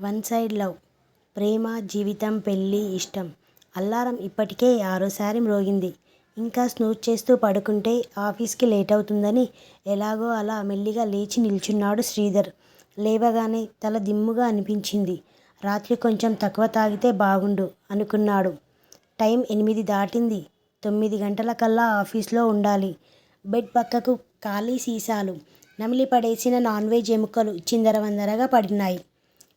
One side love ప్రేమ జీవితం పెళ్ళి ఇష్టం. అల్లారం ఇప్పటికే ఆరోసారి మ్రోగింది. ఇంకా స్నూజ్ చేస్తూ పడుకుంటే ఆఫీస్కి లేట్ అవుతుందని ఎలాగో అలా మెల్లిగా లేచి నిల్చున్నాడు శ్రీధర్. లేవగానే తల దిమ్ముగా అనిపించింది. రాత్రి కొంచెం తక్కువ తాగితే బాగుండు అనుకున్నాడు. టైం ఎనిమిది దాటింది. తొమ్మిది గంటల కల్లా ఆఫీస్లో ఉండాలి. బెడ్ పక్కకు ఖాళీ సీసాలు. నమిలి పడేసిన నాన్ వెజ్ ఎముకలు చిందరవందరగా పడినాయి.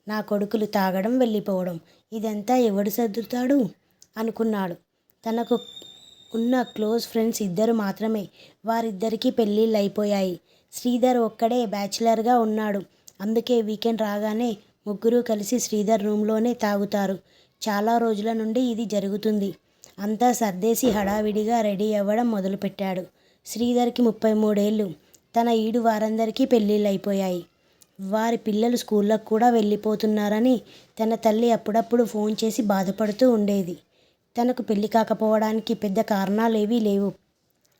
నా కొడుకులు తాగడం వెళ్ళిపోవడం. ఇదంతా ఎవడు సర్దుతాడు? అనుకున్నాడు. తనకు ఉన్న క్లోజ్ ఫ్రెండ్స్ ఇద్దరు మాత్రమే. వారిద్దరికీ పెళ్ళిళ్ళు అయిపోయాయి. శ్రీధర్ ఒక్కడే బ్యాచిలర్గా ఉన్నాడు. అందుకే వీకెండ్ రాగానే ముగ్గురు కలిసి శ్రీధర్ రూమ్లోనే తాగుతారు. చాలా రోజుల నుండి ఇది జరుగుతుంది. అంతా సర్దేసి హడావిడిగా రెడీ అవ్వడం మొదలుపెట్టాడు. శ్రీధర్కి ముప్పై మూడేళ్ళు. తన ఈడు వారందరికీ పెళ్ళిళ్ళు అయిపోయాయి. వారి పిల్లలు స్కూళ్ళకు కూడా వెళ్ళిపోతున్నారని తన తల్లి అప్పుడప్పుడు ఫోన్ చేసి బాధపడుతూ ఉండేది. తనకు పెళ్ళి కాకపోవడానికి పెద్ద కారణాలు ఏవీ లేవు.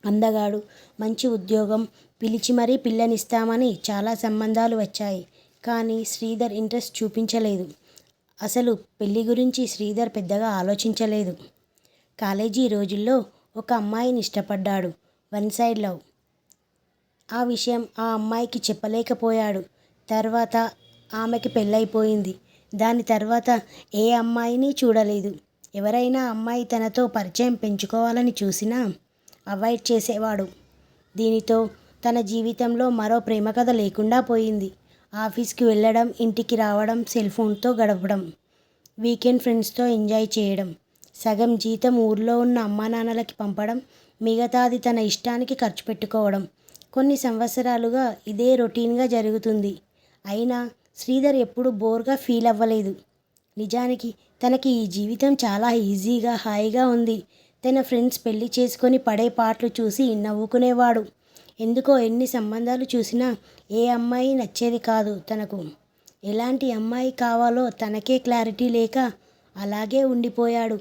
అందగాడు మంచి ఉద్యోగం పిలిచి మరీ పిల్లనిస్తామని చాలా సంబంధాలు వచ్చాయి. కానీ శ్రీధర్ ఇంట్రెస్ట్ చూపించలేదు. అసలు పెళ్ళి గురించి శ్రీధర్ పెద్దగా ఆలోచించలేదు. కాలేజీ రోజుల్లో ఒక అమ్మాయిని ఇష్టపడ్డాడు. One side love. ఆ విషయం ఆ అమ్మాయికి చెప్పలేకపోయాడు. తర్వాత ఆమెకి పెళ్ళైపోయింది దాని తర్వాత ఏ అమ్మాయిని చూడలేదు. ఎవరైనా అమ్మాయి తనతో పరిచయం పెంచుకోవాలని చూసినా అవాయిడ్ చేసేవాడు. దీనితో తన జీవితంలో మరో ప్రేమ కథ లేకుండా పోయింది. ఆఫీస్కి వెళ్ళడం ఇంటికి రావడం సెల్ ఫోన్తో గడపడం వీకెండ్ ఫ్రెండ్స్తో ఎంజాయ్ చేయడం సగం జీతం ఊర్లో ఉన్న అమ్మా నాన్నలకి పంపడం మిగతాది తన ఇష్టానికి ఖర్చు పెట్టుకోవడం కొన్ని సంవత్సరాలుగా ఇదే రొటీన్గా జరుగుతుంది. అయినా శ్రీధర్ ఎప్పుడూ బోర్గా ఫీల్ అవ్వలేదు. నిజానికి తనకి ఈ జీవితం చాలా ఈజీగా హాయిగా ఉంది. తన ఫ్రెండ్స్ పెళ్ళి చేసుకొని పడే పాటలు చూసి నవ్వుకునేవాడు. ఎందుకో ఎన్ని సంబంధాలు చూసినా ఏ అమ్మాయి నచ్చేది కాదు తనకు. ఎలాంటి అమ్మాయి కావాలో తనకే క్లారిటీ లేక అలాగే ఉండిపోయాడు.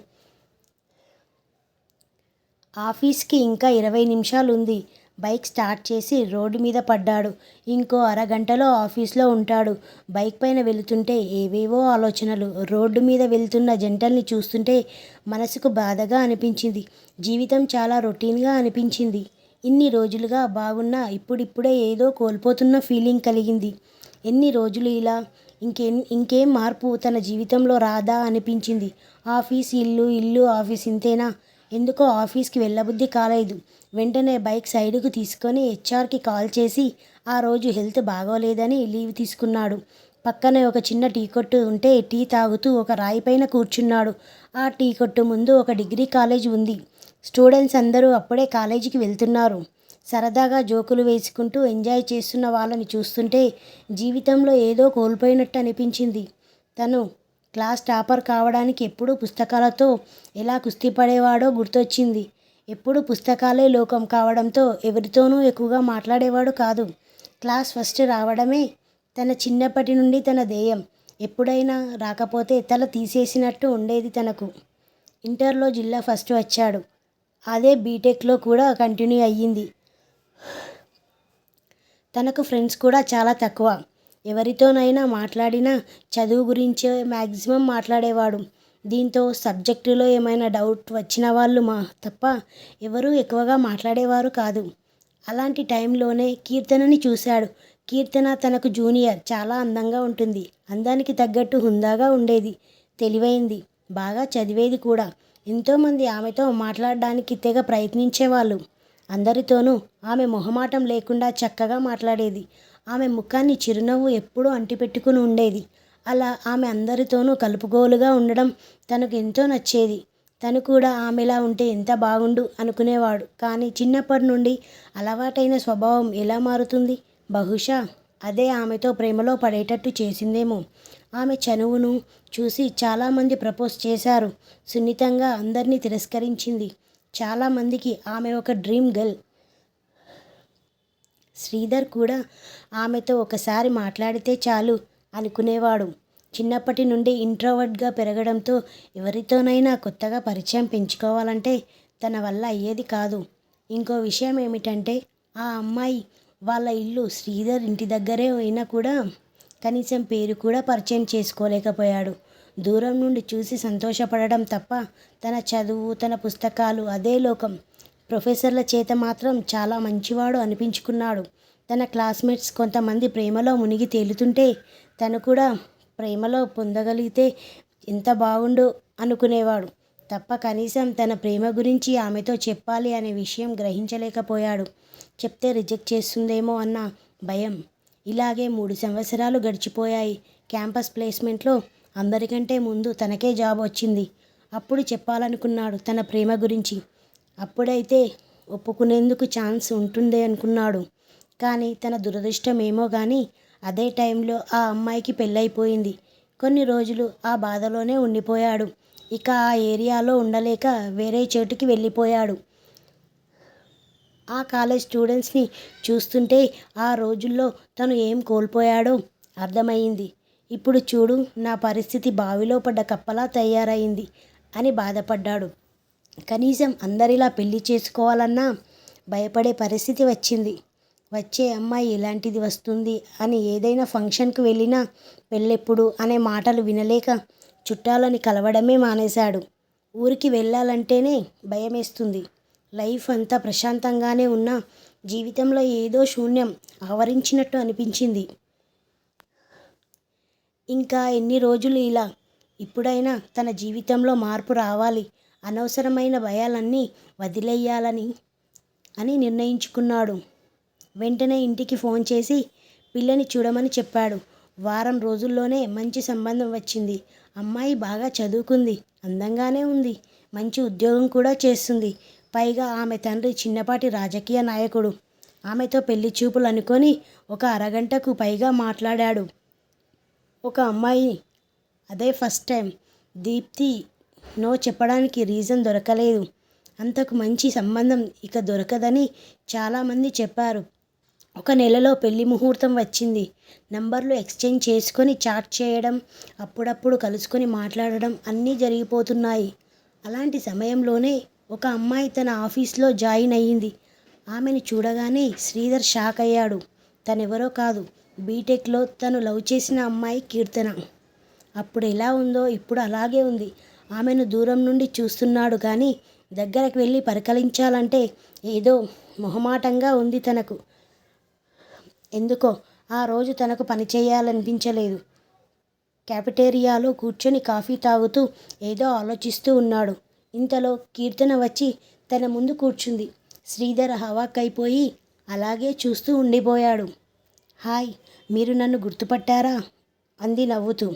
ఆఫీస్కి ఇంకా ఇరవై నిమిషాలు ఉంది బైక్ స్టార్ట్ చేసి రోడ్డు మీద పడ్డాడు. ఇంకో అరగంటలో ఆఫీస్లో ఉంటాడు. బైక్ పైన వెళుతుంటే ఏవేవో ఆలోచనలు. రోడ్డు మీద వెళ్తున్న జంటల్ని చూస్తుంటే మనసుకు బాధగా అనిపించింది. జీవితం చాలా రొటీన్గా అనిపించింది. ఇన్ని రోజులుగా బాగున్నా ఇప్పుడిప్పుడే ఏదో కోల్పోతున్న ఫీలింగ్ కలిగింది. ఎన్ని రోజులు ఇలా ఇంకేం ఇంకేం మార్పు తన జీవితంలో రాదా అనిపించింది. ఆఫీస్ ఇల్లు ఇల్లు ఆఫీస్ ఇంతేనా? ఎందుకో ఆఫీస్కి వెళ్ళబుద్ధి కాలేదు. వెంటనే బైక్ సైడ్కు తీసుకొని హెచ్ఆర్కి కాల్ చేసి ఆ రోజు హెల్త్ బాగోలేదని లీవ్ తీసుకున్నాడు. పక్కనే ఒక చిన్న టీ కొట్టు ఉంటే టీ తాగుతూ ఒక రాయి పైన కూర్చున్నాడు. ఆ టీ కొట్టు ముందు ఒక డిగ్రీ కాలేజ్ ఉంది. స్టూడెంట్స్ అందరూ అప్పుడే కాలేజీకి వెళ్తున్నారు. సరదాగా జోకులు వేసుకుంటూ ఎంజాయ్ చేస్తున్న వాళ్ళని చూస్తుంటే జీవితంలో ఏదో కోల్పోయినట్టు అనిపించింది. తను క్లాస్ టాపర్ కావడానికి ఎప్పుడూ పుస్తకాలతో ఎలా కుస్తీ పడేవాడో గుర్తొచ్చింది. ఎప్పుడు పుస్తకాలే లోకం కావడంతో ఎవరితోనూ ఎక్కువగా మాట్లాడేవాడు కాదు. క్లాస్ ఫస్ట్ రావడమే తన చిన్నప్పటి నుండి తన ధ్యేయం. ఎప్పుడైనా రాకపోతే తల తీసేసినట్టు ఉండేది తనకు. ఇంటర్లో జిల్లా ఫస్ట్ వచ్చాడు. అదే బీటెక్లో కూడా కంటిన్యూ అయ్యింది. తనకు ఫ్రెండ్స్ కూడా చాలా తక్కువ. ఎవరితోనైనా మాట్లాడినా చదువు గురించే మ్యాక్సిమం మాట్లాడేవాడు. దీంతో సబ్జెక్టులో ఏమైనా డౌట్ వచ్చిన వాళ్ళు మా తప్ప ఎవరూ ఎక్కువగా మాట్లాడేవారు కాదు. అలాంటి టైంలోనే కీర్తనని చూశాడు. కీర్తన తనకు జూనియర్ చాలా అందంగా ఉంటుంది. అందానికి తగ్గట్టు హుందాగా ఉండేది. తెలివైంది. బాగా చదివేది కూడా. ఎంతోమంది ఆమెతో మాట్లాడడానికి తెగ ప్రయత్నించేవాళ్ళు. అందరితోనూ ఆమె మొహమాటం లేకుండా చక్కగా మాట్లాడేది. ఆమె ముఖాన్ని చిరునవ్వు ఎప్పుడూ అంటిపెట్టుకుని ఉండేది. అలా ఆమె అందరితోనూ కలుపుగోలుగా ఉండడం తనకు ఎంతో నచ్చేది. తను కూడా ఆమెలా ఉంటే ఎంత బాగుండు అనుకునేవాడు. కానీ చిన్నప్పటి నుండి అలవాటైన స్వభావం ఎలా మారుతుంది? బహుశా అదే ఆమెతో ప్రేమలో పడేటట్టు చేసిందేమో. ఆమె చనువును చూసి చాలామంది ప్రపోజ్ చేశారు. సున్నితంగా అందరినీ తిరస్కరించింది. చాలామందికి ఆమె ఒక డ్రీమ్ గర్ల్. శ్రీధర్ కూడా ఆమెతో ఒకసారి మాట్లాడితే చాలు. అనుకునేవాడు. చిన్నప్పటి నుండి ఇంట్రోవర్ట్గా పెరగడంతో ఎవరితోనైనా కొత్తగా పరిచయం పెంచుకోవాలంటే తన వల్ల అయ్యేది కాదు. ఇంకో విషయం ఏమిటంటే ఆ అమ్మాయి వాళ్ళ ఇల్లు శ్రీధర్ ఇంటి దగ్గరే అయినా కూడా కనీసం పేరు కూడా పరిచయం చేసుకోలేకపోయాడు. దూరం నుండి చూసి సంతోషపడడం తప్ప తన చదువు తన పుస్తకాలు అదే లోకం. ప్రొఫెసర్ల చేత మాత్రం చాలా మంచివాడు అనిపించుకున్నాడు. తన క్లాస్మేట్స్ కొంతమంది ప్రేమలో మునిగి తేలుతుంటే తను కూడా ప్రేమలో పొందగలిగితే ఎంత బాగుండు అనుకునేవాడు. తప్ప కనీసం తన ప్రేమ గురించి ఆమెతో చెప్పాలి అనే విషయం గ్రహించలేకపోయాడు. చెప్తే రిజెక్ట్ చేస్తుందేమో అన్న భయం. ఇలాగే మూడు సంవత్సరాలు గడిచిపోయాయి. క్యాంపస్ ప్లేస్మెంట్లో అందరికంటే ముందు తనకే జాబ్ వచ్చింది. అప్పుడు చెప్పాలనుకున్నాడు తన ప్రేమ గురించి. అప్పుడైతే ఒప్పుకునేందుకు ఛాన్స్ ఉంటుందే అనుకున్నాడు. కానీ తన దురదృష్టం ఏమో కానీ అదే టైంలో ఆ అమ్మాయికి పెళ్ళైపోయింది కొన్ని రోజులు ఆ బాధలోనే ఉండిపోయాడు. ఇక ఆ ఏరియాలో ఉండలేక వేరే చోటుకి వెళ్ళిపోయాడు. ఆ కాలేజ్ స్టూడెంట్స్ని చూస్తుంటే ఆ రోజుల్లో తను ఏం కోల్పోయాడో అర్థమైంది ఇప్పుడు చూడు నా పరిస్థితి బావిలో పడ్డ కప్పలా తయారైంది అని బాధపడ్డాడు. కనీసం అందరిలా పెళ్ళి చేసుకోవాలన్నా భయపడే పరిస్థితి వచ్చింది. వచ్చే అమ్మాయి ఇలాంటిది వస్తుంది అని ఏదైనా ఫంక్షన్కి వెళ్ళినా వెళ్ళెప్పుడు అనే మాటలు వినలేక చుట్టాలని కలవడమే మానేశాడు. ఊరికి వెళ్ళాలంటేనే భయమేస్తుంది. లైఫ్ అంతా ప్రశాంతంగానే ఉన్నా జీవితంలో ఏదో శూన్యం ఆవరించినట్టు అనిపించింది. ఇంకా ఎన్ని రోజులు ఇలా ఇప్పుడైనా తన జీవితంలో మార్పు రావాలి అనవసరమైన భయాలన్నీ వదిలేయాలని అని నిర్ణయించుకున్నాడు. వెంటనే ఇంటికి ఫోన్ చేసి పిల్లని చూడమని చెప్పాడు. వారం రోజుల్లోనే మంచి సంబంధం వచ్చింది. అమ్మాయి బాగా చదువుకుంది. అందంగానే ఉంది. మంచి ఉద్యోగం కూడా చేస్తుంది. పైగా ఆమె తండ్రి చిన్నపాటి రాజకీయ నాయకుడు. ఆమెతో పెళ్ళి చూపులు అనుకొని ఒక అరగంటకు పైగా మాట్లాడాడు. ఒక అమ్మాయి. అదే ఫస్ట్ టైం. దీప్తి నో చెప్పడానికి రీజన్ దొరకలేదు. అంతకు మంచి సంబంధం ఇక దొరకదని చాలామంది చెప్పారు. ఒక నెలలో పెళ్ళి ముహూర్తం వచ్చింది. నంబర్లు ఎక్స్చేంజ్ చేసుకొని చాట్ చేయడం అప్పుడప్పుడు కలుసుకొని మాట్లాడడం అన్నీ జరిగిపోతున్నాయి. అలాంటి సమయంలోనే ఒక అమ్మాయి తన ఆఫీస్లో జాయిన్ అయ్యింది. ఆమెను చూడగానే శ్రీధర్ షాక్ అయ్యాడు. తనెవరో కాదు బీటెక్లో తను లవ్ చేసిన అమ్మాయి కీర్తన. అప్పుడు ఎలా ఉందో ఇప్పుడు అలాగే ఉంది. ఆమెను దూరం నుండి చూస్తున్నాడు కానీ దగ్గరకు వెళ్ళి పరికలించాలంటే ఏదో మొహమాటంగా ఉంది తనకు. ఎందుకో ఆ రోజు తనకు పని చేయాలనిపించలేదు. క్యాఫెటేరియాలో కూర్చొని కాఫీ తాగుతూ ఏదో ఆలోచిస్తూ ఉన్నాడు. ఇంతలో కీర్తన వచ్చి తన ముందు కూర్చుంది. శ్రీధర్ హవాకైపోయి అలాగే చూస్తూ ఉండిపోయాడు. హాయ్ మీరు నన్ను గుర్తుపట్టారా? అంది నవ్వుతూ.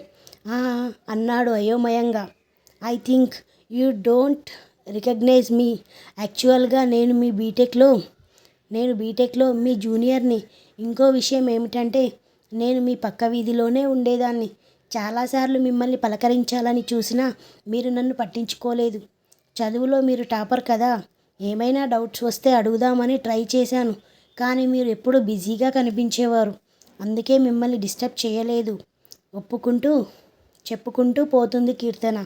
"ఆ" అన్నాడు అయోమయంగా. I think you don't recognise me. యాక్చువల్గా నేను మీ బీటెక్లో నేను బీటెక్లో మీ జూనియర్ని ఇంకో విషయం ఏమిటంటే నేను మీ పక్క వీధిలోనే ఉండేదాన్ని. చాలాసార్లు మిమ్మల్ని పలకరించాలని చూసినా మీరు నన్ను పట్టించుకోలేదు. చదువులో మీరు టాపర్ కదా. ఏమైనా డౌట్స్ వస్తే అడుగుదామని ట్రై చేశాను. కానీ మీరు ఎప్పుడూ బిజీగా కనిపించేవారు. అందుకే మిమ్మల్ని డిస్టర్బ్ చేయలేదు. ఒప్పుకుంటూ చెప్పుకుంటూ పోతుంది కీర్తన.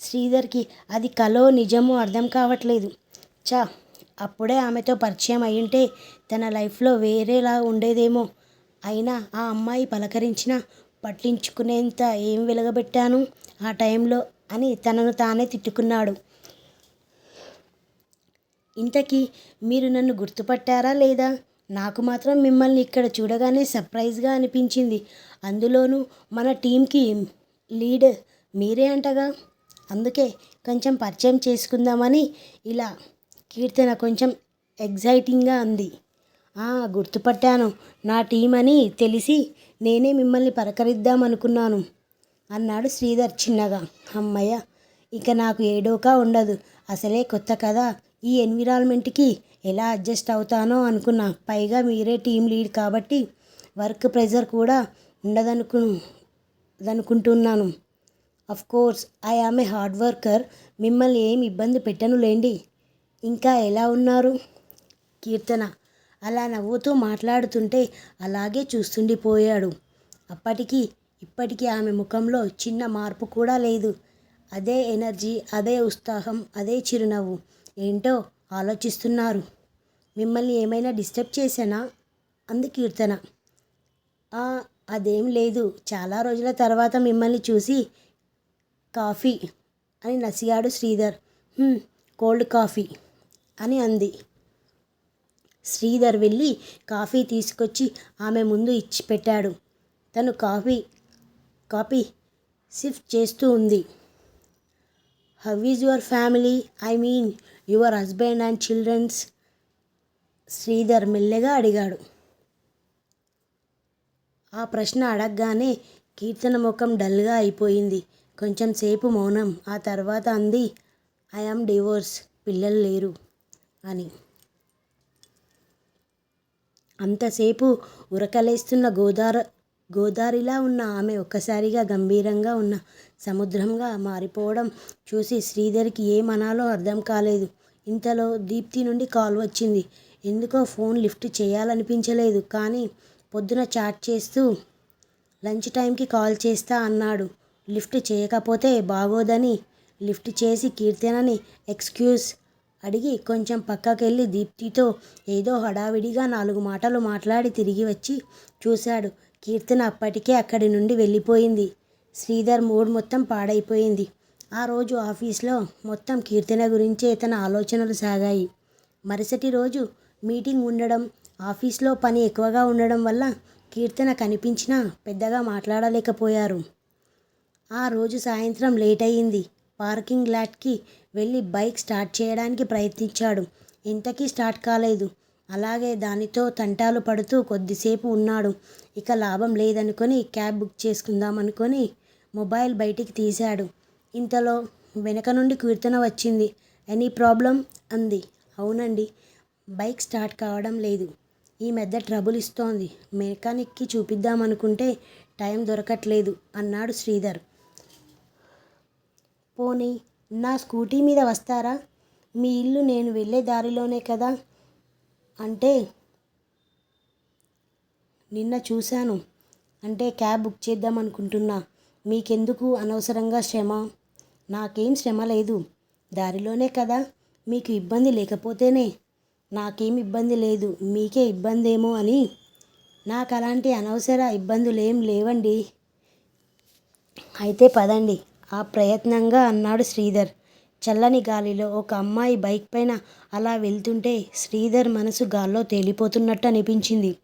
శ్రీధర్కి అది కలో నిజమో అర్థం కావట్లేదు. చా అప్పుడే ఆమెతో పరిచయం అయ్యుంటే తన లైఫ్లో వేరేలా ఉండేదేమో. అయినా ఆ అమ్మాయి పలకరించిన పట్టించుకునేంత ఏం వెలగబెట్టాను ఆ టైంలో అని తనను తానే తిట్టుకున్నాడు. ఇంతకీ మీరు నన్ను గుర్తుపట్టారా లేదా? నాకు మాత్రం మిమ్మల్ని ఇక్కడ చూడగానే సర్ప్రైజ్గా అనిపించింది. అందులోనూ మన టీంకి లీడ్ మీరే అంటగా? అందుకే కొంచెం పరిచయం చేసుకుందామని ఇలా కీర్తన కొంచెం ఎగ్జైటింగ్గా అంది. గుర్తుపట్టాను. నా టీం అని తెలిసి నేనే మిమ్మల్ని పలకరిద్దామనుకున్నాను అన్నాడు శ్రీధర్ చిన్నగా. అమ్మయ్య ఇక నాకు ఏడోకా ఉండదు. అసలే కొత్త కదా ఈ ఎన్విరాన్మెంట్కి ఎలా అడ్జస్ట్ అవుతానో అనుకున్నా. పైగా మీరే టీం లీడ్ కాబట్టి వర్క్ ప్రెజర్ కూడా ఉండదనుకు అనుకుంటున్నాను of course I am a hard worker. మిమ్మల్ని ఏమి ఇబ్బంది పెట్టను లేండి. ఇంకా ఎలా ఉన్నారు? కీర్తన అలా నవ్వుతూ మాట్లాడుతుంటే అలాగే చూస్తుండిపోయాడు. అప్పటికి ఇప్పటికీ ఆమె ముఖంలో చిన్న మార్పు కూడా లేదు. అదే ఎనర్జీ అదే ఉత్సాహం అదే చిరునవ్వు ఏంటో ఆలోచిస్తున్నారు. మిమ్మల్ని ఏమైనా డిస్టర్బ్ చేశానా? అంది కీర్తన. అదేం లేదు. చాలా రోజుల తర్వాత మిమ్మల్ని చూసి కాఫీ అని నసిగాడు శ్రీధర్. Cold coffee. అని అంది. శ్రీధర్ వెళ్ళి కాఫీ తీసుకొచ్చి ఆమె ముందు ఇచ్చి పెట్టాడు. తను కాఫీ కాఫీ సిఫ్ట్ చేస్తూ ఉంది. How is your family I mean your husband and childrens Sridhar మెల్లగా అడిగాడు. ఆ ప్రశ్న అడగగానే కీర్తన ముఖం డల్గా అయిపోయింది. కొంచెం సేపు మౌనం. ఆ తర్వాత అంది ఐ ఆమ్ డివోర్స్ పిల్లలు లేరు. అని. అంతసేపు ఉరకలేస్తున్న గోదార గోదారిలా ఉన్న ఆమె ఒక్కసారిగా గంభీరంగా ఉన్న సముద్రంగా మారిపోవడం చూసి శ్రీధర్కి ఏమనాలో అర్థం కాలేదు. ఇంతలో దీప్తి నుండి కాల్ వచ్చింది. ఎందుకో ఫోన్ లిఫ్ట్ చేయాలనిపించలేదు. కానీ పొద్దున చాట్ చేస్తూ లంచ్ టైంకి కాల్ చేస్తా అన్నాడు. లిఫ్ట్ చేయకపోతే బాగోదని లిఫ్ట్ చేసి కీర్తనని ఎక్స్క్యూజ్ అడిగి కొంచెం పక్కకెళ్ళి దీప్తితో ఏదో హడావిడిగా నాలుగు మాటలు మాట్లాడి తిరిగి వచ్చి చూశాడు. కీర్తన అప్పటికే అక్కడి నుండి వెళ్ళిపోయింది. శ్రీధర్ మూడ్ మొత్తం పాడైపోయింది. ఆ రోజు ఆఫీస్లో మొత్తం కీర్తన గురించే తన ఆలోచనలు సాగాయి. మరుసటి రోజు మీటింగ్ ఉండడం ఆఫీస్లో పని ఎక్కువగా ఉండడం వల్ల కీర్తన కనిపించినా పెద్దగా మాట్లాడలేకపోయారు. ఆ రోజు సాయంత్రం లేట్ అయ్యింది పార్కింగ్ లాట్కి వెళ్ళి బైక్ స్టార్ట్ చేయడానికి ప్రయత్నించాడు. ఇంతకీ స్టార్ట్ కాలేదు. అలాగే దానితో తంటాలు పడుతూ కొద్దిసేపు ఉన్నాడు. ఇక లాభం లేదనుకొని క్యాబ్ బుక్ చేసుకుందాం అనుకొని మొబైల్ బయటికి తీశాడు. ఇంతలో వెనక నుండి కీర్తన వచ్చింది. Any problem? అంది. అవునండి. బైక్ స్టార్ట్ కావడం లేదు. ఈ మధ్య ట్రబుల్ ఇస్తోంది. మెకానిక్కి చూపిద్దామనుకుంటే టైం దొరకట్లేదు అన్నాడు శ్రీధర్. పోనీ నా స్కూటీ మీద వస్తారా? మీ ఇల్లు నేను వెళ్ళే దారిలోనే కదా? అంటే నిన్న చూశాను. అంటే క్యాబ్ బుక్ చేద్దాం అనుకుంటున్నా. మీకెందుకు అనవసరంగా శ్రమ? నాకేం శ్రమ లేదు. దారిలోనే కదా. మీకు ఇబ్బంది లేకపోతేనే. నాకేం ఇబ్బంది లేదు. మీకే ఇబ్బంది ఏమో అని. నాకు అలాంటి అనవసర ఇబ్బందులు ఏం లేవండి. అయితే పదండి. ఆ ప్రయత్నంగా అన్నాడు శ్రీధర్. చల్లని గాలిలో ఒక అమ్మాయి బైక్ పైన అలా వెళ్తుంటే శ్రీధర్ మనసు గాల్లో తేలిపోతున్నట్టు అనిపించింది.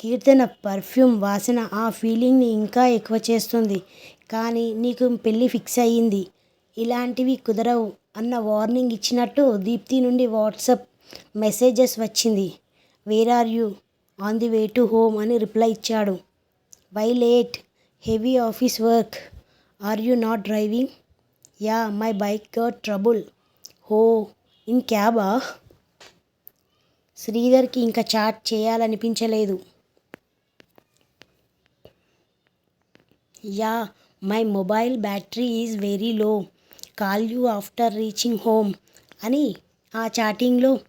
కీర్తన పర్ఫ్యూమ్ వాసన ఆ ఫీలింగ్ని ఇంకా ఎక్కువ చేస్తుంది. కానీ నీకు పెళ్ళి ఫిక్స్ అయ్యింది. ఇలాంటివి కుదరవు అన్న వార్నింగ్ ఇచ్చినట్టు దీప్తి నుండి వాట్సాప్ మెసేజెస్ వచ్చింది. Where are you? On the way to home అని రిప్లై ఇచ్చాడు. Why late? Heavy office work? Are you not driving? Ya my bike got trouble. Oh in క్యాబా? శ్రీధర్కి ఇంకా chat చేయాలనిపించలేదు. Ya my mobile battery is very low. Call you after reaching home అని ఆ చాటింగ్లో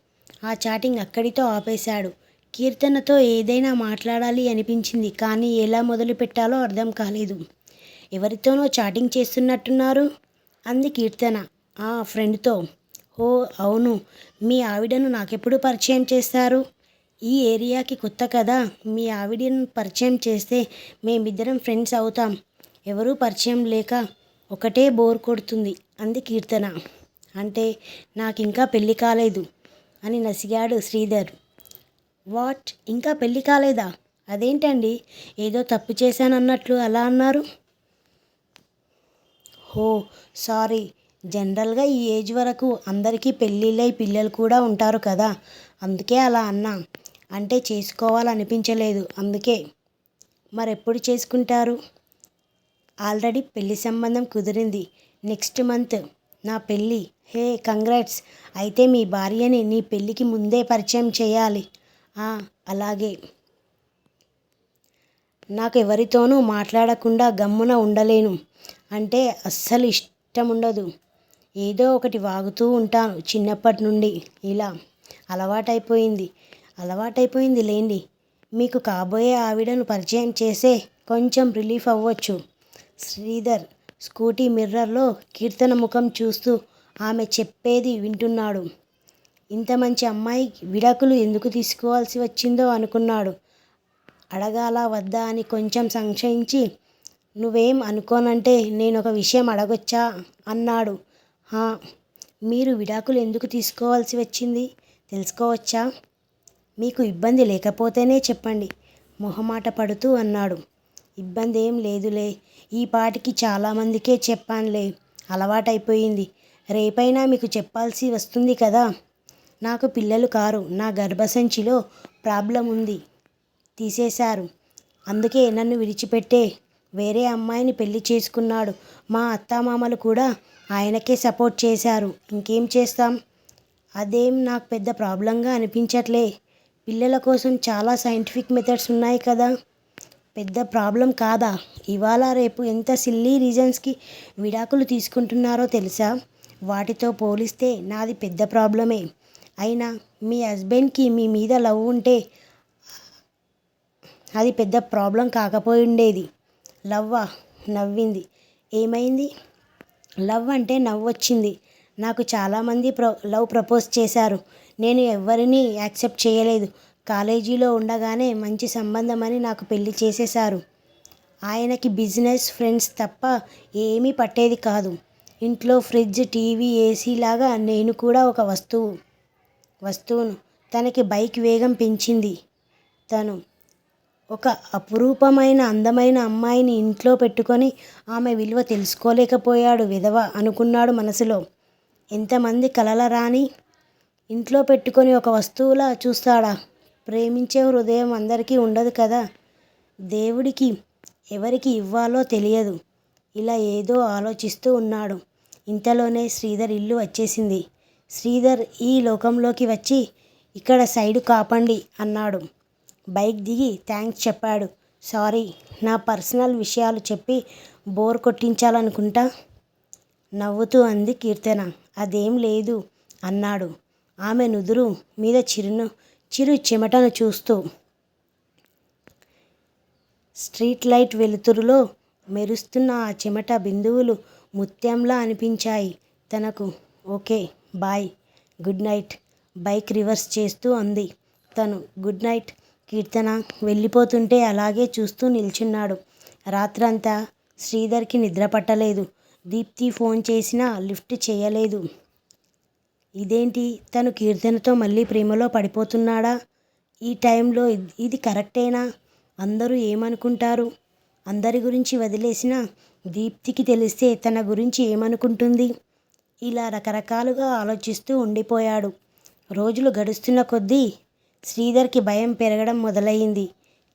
ఆ chatting అక్కడితో ఆపేశాడు. కీర్తనతో ఏదైనా మాట్లాడాలి అనిపించింది కానీ ఎలా మొదలు పెట్టాలో అర్థం కాలేదు. ఎవరితోనో చాటింగ్ చేస్తున్నట్టున్నారు అంది కీర్తన ఆ ఫ్రెండ్తో. ఓ అవును మీ ఆవిడను నాకెప్పుడు పరిచయం చేస్తారు? ఈ ఏరియాకి కొత్త కదా మీ ఆవిడను పరిచయం చేస్తే మేమిద్దరం ఫ్రెండ్స్ అవుతాం. ఎవరూ పరిచయం లేక ఒకటే బోర్ కొడుతుంది అంది కీర్తన. అంటే నాకు ఇంకా పెళ్ళి కాలేదు అని నసిగాడు శ్రీధర్. వాట్ ఇంకా పెళ్ళి కాలేదా? అదేంటండి ఏదో తప్పు చేశానన్నట్లు అలా అన్నారు? హో సారీ. జనరల్గా ఈ ఏజ్ వరకు అందరికీ పెళ్ళిళ్ళై పిల్లలు కూడా ఉంటారు కదా. అందుకే అలా అన్నా. అంటే చేసుకోవాలనిపించలేదు. అందుకే. మరెప్పుడు చేసుకుంటారు? ఆల్రెడీ పెళ్ళి సంబంధం కుదిరింది. నెక్స్ట్ మంత్ నా పెళ్ళి. Hey congrats. అయితే మీ భార్యని నీ పెళ్ళికి ముందే పరిచయం చేయాలి. అలాగే. నాకు ఎవరితోనూ మాట్లాడకుండా గమ్మున ఉండలేను. అంటే అస్సలు ఇష్టం ఉండదు. ఏదో ఒకటి వాగుతూ ఉంటాను చిన్నప్పటి నుండి. ఇలా అలవాటైపోయింది. అలవాటైపోయింది లేండి. మీకు కాబోయే ఆవిడను పరిచయం చేసే కొంచెం రిలీఫ్ అవ్వచ్చు. శ్రీధర్ స్కూటీ మిర్రర్లో కీర్తన ముఖం చూస్తూ ఆమె చెప్పేది వింటున్నాడు. ఇంత మంచి అమ్మాయి విడాకులు ఎందుకు తీసుకోవాల్సి వచ్చిందో అనుకున్నాడు. అడగాలా వద్దా అని కొంచెం సంశయించి నువ్వేం అనుకోనంటే నేను ఒక విషయం అడగొచ్చా? అన్నాడు. మీరు విడాకులు ఎందుకు తీసుకోవాల్సి వచ్చింది? తెలుసుకోవచ్చా? మీకు ఇబ్బంది లేకపోతేనే చెప్పండి. మొహమాట పడుతూ అన్నాడు. ఇబ్బంది ఏం లేదులే. ఈ పాటికి చాలామందికే చెప్పానులే. అలవాటైపోయింది. రేపైనా మీకు చెప్పాల్సి వస్తుంది కదా? నాకు పిల్లలు కారు. నా గర్భసంచిలో ప్రాబ్లం ఉంది తీసేశారు. అందుకే నన్ను విడిచిపెట్టే వేరే అమ్మాయిని పెళ్ళి చేసుకున్నాడు. మా అత్తామామలు కూడా ఆయనకే సపోర్ట్ చేశారు. ఇంకేం చేస్తాం? అదేం నాకు పెద్ద ప్రాబ్లంగా అనిపించట్లే. పిల్లల కోసం చాలా సైంటిఫిక్ మెథడ్స్ ఉన్నాయి కదా. పెద్ద ప్రాబ్లం కాదా? ఇవాళ రేపు ఎంత సిల్లీ రీజన్స్కి విడాకులు తీసుకుంటున్నారో తెలుసా? వాటితో పోలిస్తే నాది పెద్ద ప్రాబ్లమే. అయినా మీ హస్బెండ్కి మీ మీద లవ్ ఉంటే అది పెద్ద ప్రాబ్లం కాకపోయి ఉండేది. లవ్వా నవ్వింది. ఏమైంది? లవ్ అంటే నవ్వొచ్చింది. నాకు చాలామంది ప్రో లవ్ ప్రపోజ్ చేశారు. నేను ఎవరిని యాక్సెప్ట్ చేయలేదు. కాలేజీలో ఉండగానే మంచి సంబంధం అని నాకు పెళ్ళి చేసేశారు. ఆయనకి బిజినెస్ ఫ్రెండ్స్ తప్ప ఏమీ పట్టేది కాదు. ఇంట్లో ఫ్రిడ్జ్ టీవీ ఏసీ లాగా నేను కూడా ఒక వస్తువు వస్తువును తనకి బైక్ వేగం పెంచింది. తను ఒక అపురూపమైన అందమైన అమ్మాయిని ఇంట్లో పెట్టుకొని ఆమె విలువ తెలుసుకోలేకపోయాడు విధవ అనుకున్నాడు మనసులో. ఎంతమంది కలల రాని ఇంట్లో పెట్టుకొని ఒక వస్తువులా చూస్తాడా? ప్రేమించే హృదయం అందరికీ ఉండదు కదా. దేవుడికి ఎవరికి ఇవ్వాలో తెలియదు. ఇలా ఏదో ఆలోచిస్తూ ఉన్నాడు. ఇంతలోనే శ్రీధర్ ఇల్లు వచ్చేసింది. శ్రీధర్ ఈ లోకంలోకి వచ్చి ఇక్కడ సైడు కాపండి అన్నాడు. బైక్ దిగి థ్యాంక్స్ చెప్పాడు. సారీ నా పర్సనల్ విషయాలు చెప్పి బోర్ కొట్టించాలనుకుంటా? నవ్వుతూ అంది కీర్తన. అదేం లేదు అన్నాడు. ఆమె నుదురు మీద చిరును చిరు చెమటను చూస్తూ. స్ట్రీట్ లైట్ వెలుతురులో మెరుస్తున్న ఆ చెమట బిందువులు ముత్యంలా అనిపించాయి. తనకు okay bye good night bike reverse చేస్తూ అంది. తను గుడ్ నైట్ కీర్తన వెళ్ళిపోతుంటే అలాగే చూస్తూ నిల్చున్నాడు. రాత్రంతా శ్రీధర్కి నిద్ర పట్టలేదు. దీప్తి ఫోన్ చేసినా లిఫ్ట్ చేయలేదు. ఇదేంటి? తను కీర్తనతో మళ్ళీ ప్రేమలో పడిపోతున్నాడా? ఈ టైంలో ఇది కరెక్టేనా? అందరూ ఏమనుకుంటారు? అందరి గురించి వదిలేసిన దీప్తికి తెలిస్తే తన గురించి ఏమనుకుంటుంది? ఇలా రకరకాలుగా ఆలోచిస్తూ ఉండిపోయాడు. రోజులు గడుస్తున్న కొద్దీ శ్రీధర్కి భయం పెరగడం మొదలయ్యింది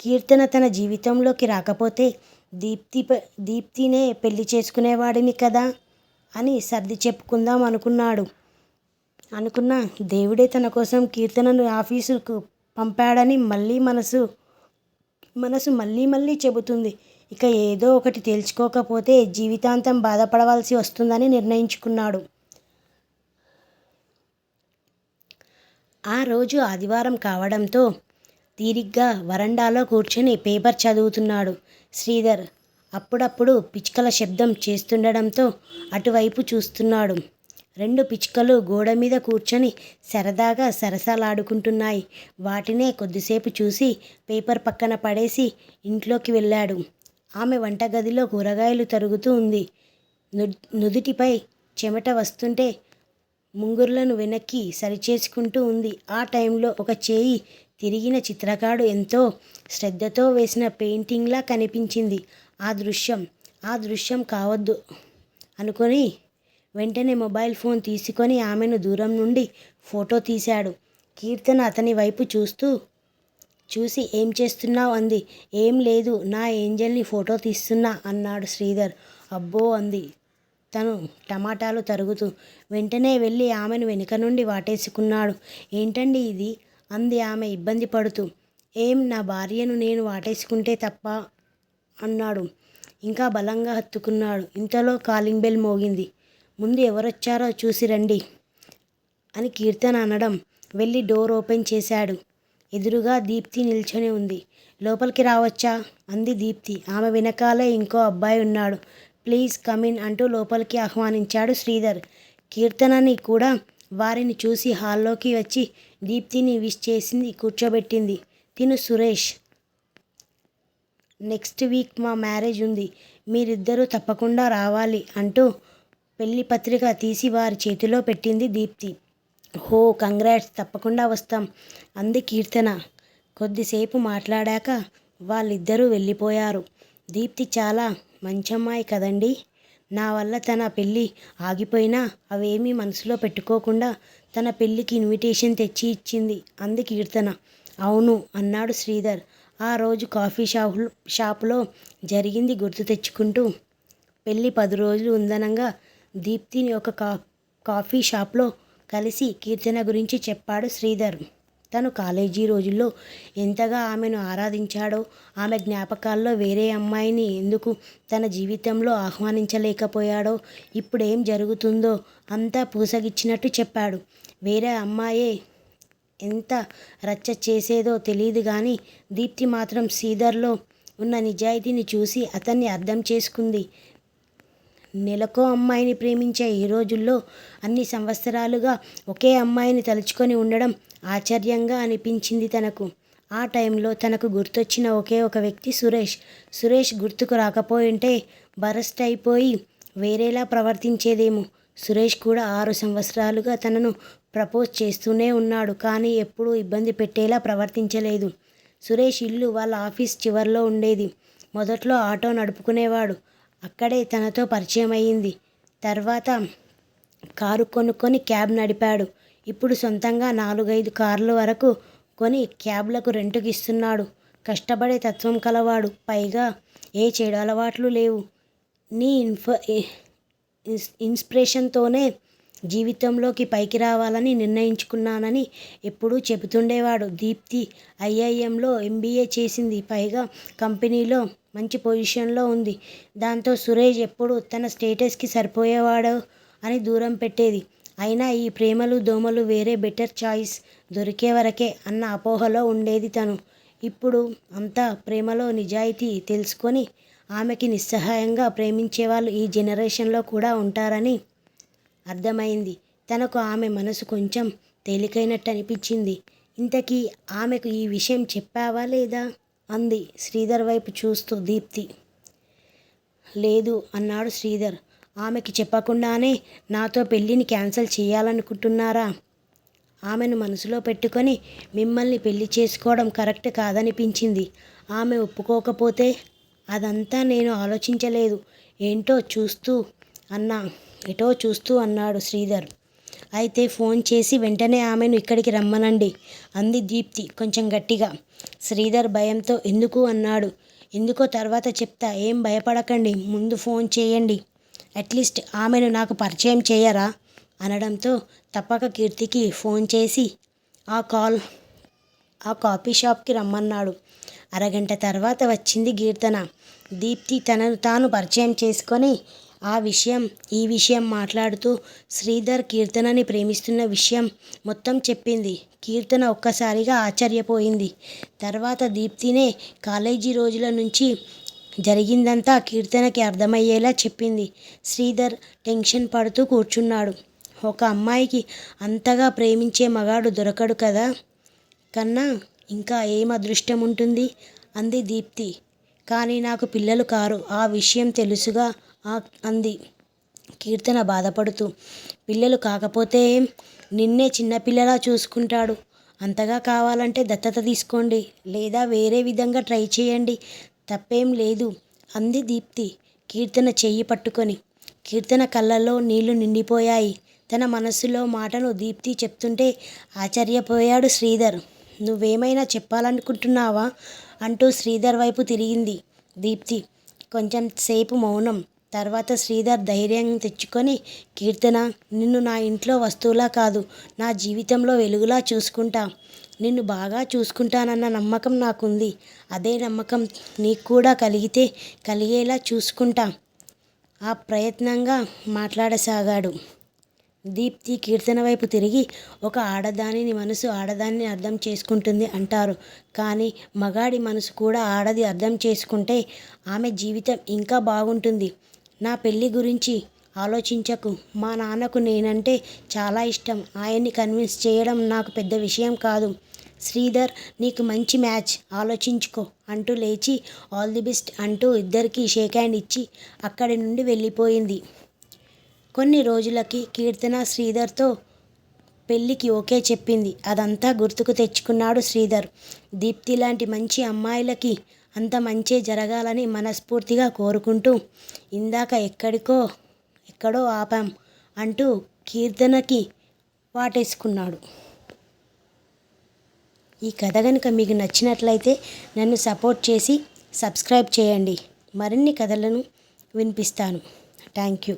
కీర్తన తన జీవితంలోకి రాకపోతే దీప్తి దీప్తినే పెళ్ళి చేసుకునేవాడిని కదా అని సర్ది చెప్పుకుందాం అనుకున్నాడు. అనుకున్న దేవుడే తన కోసం కీర్తనను ఆఫీసుకు పంపాడని మళ్ళీ మనసు మనసు మళ్ళీ మళ్ళీ చెబుతుంది. ఇక ఏదో ఒకటి తేల్చుకోకపోతే జీవితాంతం బాధపడవలసి వస్తుందని నిర్ణయించుకున్నాడు. ఆ రోజు ఆదివారం కావడంతో తీరిగ్గా వరండాలో కూర్చొని పేపర్ చదువుతున్నాడు శ్రీధర్. అప్పుడప్పుడు పిచ్చుకల శబ్దం చేస్తుండడంతో అటువైపు చూస్తున్నాడు. రెండు పిచ్చుకలు గోడ మీద కూర్చొని సరదాగా సరసాలాడుకుంటున్నాయి. వాటినే కొద్దిసేపు చూసి పేపర్ పక్కన పడేసి ఇంట్లోకి వెళ్ళాడు. ఆమె వంటగదిలో కూరగాయలు తరుగుతూ ఉంది. నుదుటిపై చెమట వస్తుంటే ముంగుర్లను వెనక్కి సరిచేసుకుంటూ ఉంది. ఆ టైంలో ఒక చేయి తిరిగిన చిత్రకాడు ఎంతో శ్రద్ధతో వేసిన పెయింటింగ్లా కనిపించింది. ఆ దృశ్యం ఆ దృశ్యం కావద్దు అనుకొని వెంటనే మొబైల్ ఫోన్ తీసుకొని ఆమెను దూరం నుండి ఫోటో తీశాడు. కీర్తన అతని వైపు చూస్తూ చూసి ఏం చేస్తున్నావు అంది. ఏం లేదు నా ఏంజల్ని ఫోటో తీస్తున్నా అన్నాడు శ్రీధర్. అబ్బో అంది. తను టమాటాలు తరుగుతూ వెంటనే వెళ్ళి ఆమెను వెనుక నుండి వాటేసుకున్నాడు. ఏంటండి ఇది? అంది ఆమె ఇబ్బంది పడుతూ. ఏం నా భార్యను నేను వాటేసుకుంటే తప్ప? అన్నాడు. ఇంకా బలంగా హత్తుకున్నాడు. ఇంతలో కాలింగ్ బెల్ మోగింది. ముందు ఎవరొచ్చారో చూసి రండి అని కీర్తన అనడం వెళ్ళి డోర్ ఓపెన్ చేశాడు. ఎదురుగా దీప్తి నిల్చొని ఉంది. లోపలికి రావచ్చా? అంది దీప్తి. ఆమె వెనకాలే ఇంకో అబ్బాయి ఉన్నాడు. ప్లీజ్ కమిన్ అంటూ లోపలికి ఆహ్వానించాడు శ్రీధర్. కీర్తనని కూడా వారిని చూసి హాల్లోకి వచ్చి దీప్తిని విష్ చేసింది కూర్చోబెట్టింది. తిను సురేష్. నెక్స్ట్ వీక్ మా మ్యారేజ్ ఉంది. మీరిద్దరూ తప్పకుండా రావాలి అంటూ పెళ్ళి పత్రిక తీసి వారి చేతిలో పెట్టింది దీప్తి. హో కంగ్రాట్స్ తప్పకుండా వస్తాం అంది కీర్తన. కొద్దిసేపు మాట్లాడాక వాళ్ళిద్దరూ వెళ్ళిపోయారు. దీప్తి చాలా మంచమ్మాయి కదండి. నా వల్ల తన పెళ్ళి ఆగిపోయినా అవేమీ మనసులో పెట్టుకోకుండా తన పెళ్ళికి ఇన్విటేషన్ తెచ్చి ఇచ్చింది అంది కీర్తన. అవును అన్నాడు శ్రీధర్. ఆ రోజు కాఫీ షాపు షాపులో జరిగింది గుర్తు తెచ్చుకుంటూ. పెళ్ళి పది రోజులు ఉందనంగా దీప్తిని ఒక కా కాఫీ షాప్లో కలిసి కీర్తన గురించి చెప్పాడు శ్రీధర్. తను కాలేజీ రోజుల్లో ఎంతగా ఆమెను ఆరాధించాడో ఆమె జ్ఞాపకాల్లో వేరే అమ్మాయిని ఎందుకు తన జీవితంలో ఆహ్వానించలేకపోయాడో ఇప్పుడేం జరుగుతుందో అంతా పూసగిచ్చినట్టు చెప్పాడు. వేరే అమ్మాయే ఎంత రచ్చ చేసేదో తెలియదు కానీ దీప్తి మాత్రం సీదర్లో ఉన్న నిజాయితీని చూసి అతన్ని అర్థం చేసుకుంది. నెలకో అమ్మాయిని ప్రేమించే ఈ రోజుల్లో అన్ని సంవత్సరాలుగా ఒకే అమ్మాయిని తలుచుకొని ఉండడం ఆశ్చర్యంగా అనిపించింది తనకు. ఆ టైంలో తనకు గుర్తొచ్చిన ఒకే ఒక వ్యక్తి సురేష్. సురేష్ గుర్తుకు రాకపోయింటే బరస్ట్ అయిపోయి వేరేలా ప్రవర్తించేదేమో. సురేష్ కూడా ఆరు సంవత్సరాలుగా తనను ప్రపోజ్ చేస్తూనే ఉన్నాడు కానీ ఎప్పుడూ ఇబ్బంది పెట్టేలా ప్రవర్తించలేదు. సురేష్ ఇల్లు వాళ్ళ ఆఫీస్ చివర్లో ఉండేది. మొదట్లో ఆటో నడుపుకునేవాడు. అక్కడే తనతో పరిచయం అయ్యింది తర్వాత కారు కొనుక్కొని క్యాబ్ నడిపాడు. ఇప్పుడు సొంతంగా నాలుగైదు కార్ల వరకు కొని క్యాబ్లకు రెంటుకి ఇస్తున్నాడు కష్టపడే తత్వం కలవాడు. పైగా ఏ చెడు అలవాట్లు లేవు. నీ ఇన్ఫ ఇన్స్ ఇన్స్పిరేషన్తోనే జీవితంలోకి పైకి రావాలని నిర్ణయించుకున్నానని ఎప్పుడూ చెబుతుండేవాడు. దీప్తి ఐఐఎంలో ఎంబీఏ చేసింది. పైగా కంపెనీలో మంచి పొజిషన్లో ఉంది. దాంతో సురేష్ ఎప్పుడు తన స్టేటస్కి సరిపోయేవాడు అని దూరం పెట్టేది. అయినా ఈ ప్రేమలు దోమలు వేరే బెటర్ చాయిస్ దొరికే వరకే అన్న అపోహలో ఉండేది తను. ఇప్పుడు అంతా ప్రేమలో నిజాయితీ తెలుసుకొని ఆమెకి నిస్సహాయంగా ప్రేమించేవాళ్ళు ఈ జనరేషన్లో కూడా ఉంటారని అర్థమైంది. తనకు ఆమె మనసు కొంచెం తేలికైనట్టు అనిపించింది. ఇంతకీ ఆమెకు ఈ విషయం చెప్పావా లేదా? అంది శ్రీధర్ వైపు చూస్తూ దీప్తి. లేదు అన్నాడు శ్రీధర్. ఆమెకి చెప్పకుండానే నాతో పెళ్ళిని క్యాన్సిల్ చేయాలనుకుంటున్నారా? ఆమెను మనసులో పెట్టుకొని మిమ్మల్ని పెళ్ళి చేసుకోవడం కరెక్ట్ కాదనిపించింది. ఆమె ఒప్పుకోకపోతే అదంతా నేను ఆలోచించలేదు. ఏంటో చూస్తూ అన్నా ఎటో చూస్తూ అన్నాడు శ్రీధర్. అయితే ఫోన్ చేసి వెంటనే ఆమెను ఇక్కడికి రమ్మనండి అంది దీప్తి కొంచెం గట్టిగా. శ్రీధర్ భయంతో ఎందుకు అన్నాడు. ఎందుకో తర్వాత చెప్తా ఏం భయపడకండి ముందు ఫోన్ చేయండి. అట్లీస్ట్ ఆమెను నాకు పరిచయం చేయరా? అనడంతో తప్పక కీర్తికి ఫోన్ చేసి ఆ కాల్ ఆ కాఫీ షాప్కి రమ్మన్నాడు. అరగంట తర్వాత వచ్చింది కీర్తన. దీప్తి తనను తాను పరిచయం చేసుకొని ఆ విషయం ఈ విషయం మాట్లాడుతూ శ్రీధర్ కీర్తనని ప్రేమిస్తున్న విషయం మొత్తం చెప్పింది. కీర్తన ఒక్కసారిగా ఆశ్చర్యపోయింది. తర్వాత దీప్తినే కాలేజీ రోజుల నుంచి జరిగిందంతా కీర్తనకి అర్థమయ్యేలా చెప్పింది. శ్రీధర్ టెన్షన్ పడుతూ కూర్చున్నాడు. ఒక అమ్మాయికి అంతగా ప్రేమించే మగాడు దొరకడు కదా? కన్నా ఇంకా ఏం అదృష్టం ఉంటుంది? అంది దీప్తి. కానీ నాకు పిల్లలు కారు. ఆ విషయం తెలుసుగా అంది. కీర్తన బాధపడుతూ. పిల్లలు కాకపోతే ఏం నిన్నే చిన్నపిల్లలా చూసుకుంటాడు. అంతగా కావాలంటే దత్తత తీసుకోండి. లేదా వేరే విధంగా ట్రై చేయండి. తప్పేం లేదు. అంది దీప్తి కీర్తన చెయ్యి పట్టుకొని. కీర్తన కళ్ళల్లో నీళ్ళు నిండిపోయాయి. తన మనస్సులో మాటను దీప్తి చెప్తుంటే ఆశ్చర్యపోయాడు శ్రీధర్. నువ్వేమైనా చెప్పాలనుకుంటున్నావా? అంటూ శ్రీధర్ వైపు తిరిగింది దీప్తి. కొంచెం సేపు మౌనం. తర్వాత శ్రీధర్ ధైర్యం తెచ్చుకొని కీర్తన నిన్ను నా ఇంట్లో వస్తువులా కాదు నా జీవితంలో వెలుగులా చూసుకుంటా. నిన్ను బాగా చూసుకుంటానన్న నమ్మకం నాకుంది. అదే నమ్మకం నీకు కూడా కలిగితే కలిగేలా చూసుకుంటాం. ఆ ప్రయత్నంగా మాట్లాడసాగాడు. దీప్తి కీర్తన వైపు తిరిగి ఒక ఆడదానిని మనసు ఆడదాన్ని అర్థం చేసుకుంటుంది అంటారు. కానీ మగాడి మనసు కూడా ఆడది అర్థం చేసుకుంటే ఆమె జీవితం ఇంకా బాగుంటుంది. నా పెళ్ళి గురించి ఆలోచించకు. మా నాన్నకు నేనంటే చాలా ఇష్టం. ఆయన్ని కన్విన్స్ చేయడం నాకు పెద్ద విషయం కాదు. శ్రీధర్ నీకు మంచి మ్యాచ్. ఆలోచించుకో. అంటూ లేచి ఆల్ ది బెస్ట్ అంటూ ఇద్దరికీ షేక్ హ్యాండ్ ఇచ్చి అక్కడి నుండి వెళ్ళిపోయింది. కొన్ని రోజులకి కీర్తన శ్రీధర్తో పెళ్ళికి ఓకే చెప్పింది. అదంతా గుర్తుకు తెచ్చుకున్నాడు శ్రీధర్. దీప్తి లాంటి మంచి అమ్మాయిలకి అంత మంచే జరగాలని మనస్ఫూర్తిగా కోరుకుంటూ ఇందాక ఎక్కడికో ఎక్కడో ఆపాం అంటూ కీర్తనకి వాటేసుకున్నాడు. ఈ కథ కనుక మీకు నచ్చినట్లయితే నన్ను సపోర్ట్ చేసి సబ్స్క్రైబ్ చేయండి. మరిన్ని కథలను వినిపిస్తాను. Thank you.